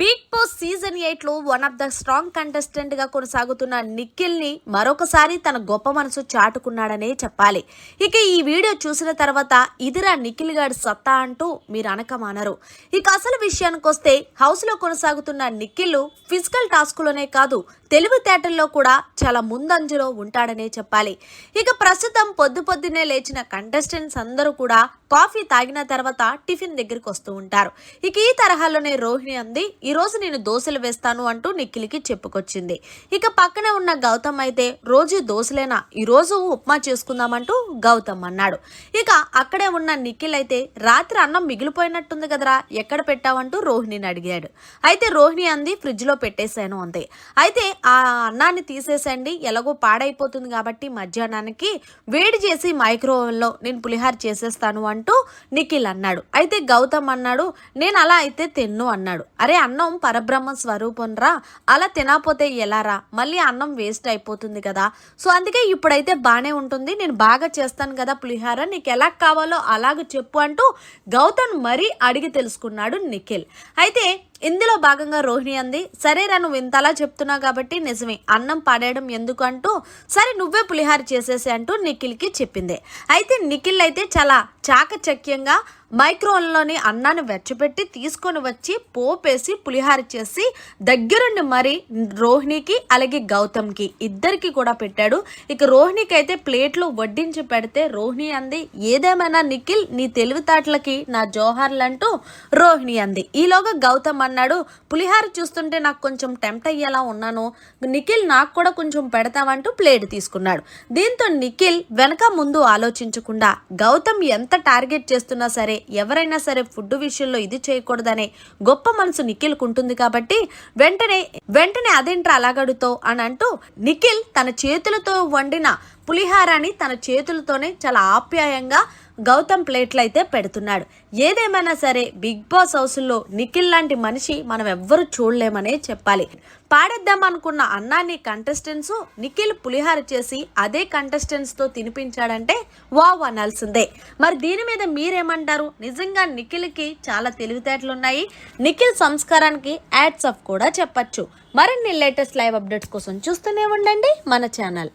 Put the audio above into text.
Big boss season ఎయిట్లో one of the strong కంటెస్టెంట్గా కొనసాగుతున్న నిఖిల్ని మరొకసారి తన గొప్ప మనసు చాటుకున్నాడనే చెప్పాలి. ఇక ఈ వీడియో చూసిన తర్వాత ఇదిరా నిఖిల్ గారి సత్తా అంటూ మీరు అనకమానరు. ఇక అసలు విషయానికి వస్తే హౌస్లో కొనసాగుతున్న నిఖిల్ ఫిజికల్ టాస్కులోనే కాదు తెలివితేటల్లో కూడా చాలా ముందంజలో ఉంటాడనే చెప్పాలి. ఇక ప్రస్తుతం పొద్దు పొద్దునే లేచిన కంటెస్టెంట్స్ అందరూ కూడా కాఫీ తాగిన తర్వాత టిఫిన్ దగ్గరికి వస్తూ ఉంటారు. ఇక ఈ తరహాలోనే రోహిణి అంది ఈరోజు నేను దోశలు వేస్తాను అంటూ నిఖిల్కి చెప్పుకొచ్చింది. ఇక పక్కనే ఉన్న గౌతమ్ అయితే రోజు దోశలేనా? ఈరోజు ఉప్మా చేసుకుందామంటూ గౌతమ్ అన్నాడు. ఇక అక్కడే ఉన్న నిఖిల్ అయితే రాత్రి అన్నం మిగిలిపోయినట్టుంది కదరా ఎక్కడ పెట్టావంటూ రోహిణిని అడిగాడు. అయితే రోహిణి అంది ఫ్రిడ్జ్లో పెట్టేశాను అంది. అయితే ఆ అన్నాన్ని తీసేసండి ఎలాగో పాడైపోతుంది కాబట్టి మధ్యాహ్నానికి వేడి చేసి మైక్రోవేవ్లో నేను పులిహార చేసేస్తాను అంటూ నిఖిల్ అన్నాడు. అయితే గౌతమ్ అన్నాడు నేను అలా అయితే తిన్ను అన్నాడు. అరే అన్న అన్నం పరబ్రహ్మ స్వరూపం రా. అలా తినకపోతే ఎలారా మళ్ళీ అన్నం వేస్ట్ అయిపోతుంది కదా. సో అందుకే ఇప్పుడైతే బాగానే ఉంటుంది. నేను బాగా చేస్తాను కదా పులిహార. నీకు ఎలా కావాలో అలాగ చెప్పు అంటూ గౌతమ్ మరీ అడిగి తెలుసుకున్నాడు నిఖిల్. అయితే ఇందులో భాగంగా రోహిణి అంది సరేరా నువ్వు ఇంతలా చెప్తున్నావు కాబట్టి నిజమే. అన్నం పడేయడం ఎందుకు అంటూ సరే నువ్వే పులిహార చేసేసి అంటూ నిఖిల్కి చెప్పింది. అయితే నిఖిల్ అయితే చాలా చాకచక్యంగా మైక్రోవన్లోని అన్నాన్ని వెచ్చపెట్టి తీసుకొని వచ్చి పోపేసి పులిహార చేసి దగ్గరుండి మరి రోహిణికి అలాగే గౌతమ్కి ఇద్దరికి కూడా పెట్టాడు. ఇక రోహిణికి అయితే ప్లేట్లో వడ్డించి పెడితే రోహిణి అంది ఏదేమైనా నిఖిల్ నీ తెలివితేటలకి నా జోహార్లు అంటూ రోహిణి అంది. ఈలోగా గౌతమ్ అన్నాడు పులిహార చూస్తుంటే నాకు కొంచెం టెంప్ట్ అయ్యేలా ఉన్నాను. నిఖిల్ నాకు కూడా కొంచెం పెడతావంటూ ప్లేట్ తీసుకున్నాడు. దీంతో నిఖిల్ వెనక ముందు ఆలోచించకుండా గౌతమ్ ఎంత టార్గెట్ చేస్తున్నా సరే ఎవరైనా సరే ఫుడ్ విషయంలో ఇది చేయకూడదనే గొప్ప మనసు నిఖిల్కు ఉంటుంది కాబట్టి వెంటనే వెంటనే అదేంట్రా అలాగడుతో అని అంటూ నిఖిల్ తన చేతులతో వండిన పులిహారాన్ని తన చేతులతోనే చాలా ఆప్యాయంగా గౌతమ్ ప్లేట్లు అయితే పెడుతున్నాడు. ఏదేమైనా సరే బిగ్ బాస్ హౌస్లో నిఖిల్ లాంటి మనిషి మనం ఎవ్వరు చూడలేమనే చెప్పాలి. పాడేద్దాం అనుకున్న అన్నాన్ని కంటెస్టెంట్స్ నిఖిల్ పులిహార చేసి అదే కంటెస్టెంట్స్తో తినిపించాడంటే వావ్ అనాల్సిందే. మరి దీని మీద మీరేమంటారు? నిజంగా నిఖిల్కి చాలా తెలివితేటలున్నాయి. నిఖిల్ సంస్కారానికి యాడ్స్ ఆఫ్ కూడా చెప్పచ్చు. మరిన్ని లేటెస్ట్ లైవ్ అప్డేట్స్ కోసం చూస్తూనే ఉండండి మన ఛానల్.